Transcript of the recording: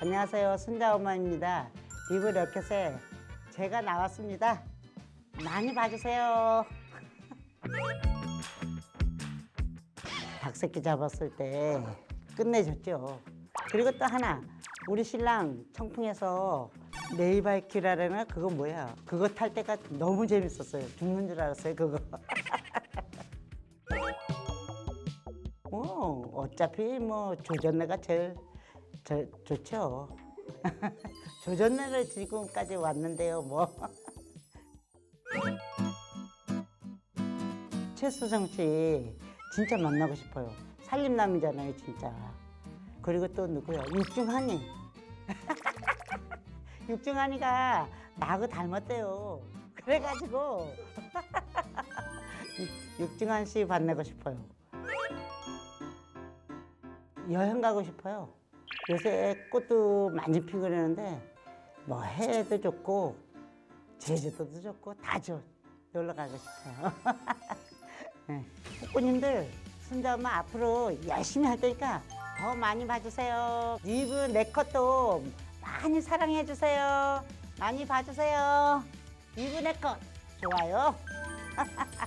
안녕하세요. 순자 엄마입니다. 리브 러켓에 제가 나왔습니다. 많이 봐주세요. 닭새끼 잡았을 때 끝내줬죠. 그리고 또 하나, 우리 신랑 청풍에서 네이바이키라는 그거 뭐야? 그거 탈 때가 너무 재밌었어요. 죽는 줄 알았어요, 그거. 뭐 어차피 뭐 조전내가 제일 저, 좋죠. 조전내를 지금까지 왔는데요, 뭐. 최수정 씨 진짜 만나고 싶어요. 살림남이잖아요, 진짜. 그리고 또 누구요? 육중한이. 육중한이가 나하고 닮았대요. 그래가지고 육중한 씨 만나고 싶어요. 여행 가고 싶어요. 요새 꽃도 많이 피고 그러는데 뭐 해도 좋고 제주도도 좋고 다 좋. 놀러 가고 싶어요. 네. 꽃님들 순자 엄마 앞으로 열심히 할 테니까 더 많이 봐주세요. 리브 내 컷도 많이 사랑해 주세요. 많이 봐주세요. 리브 내 컷 좋아요.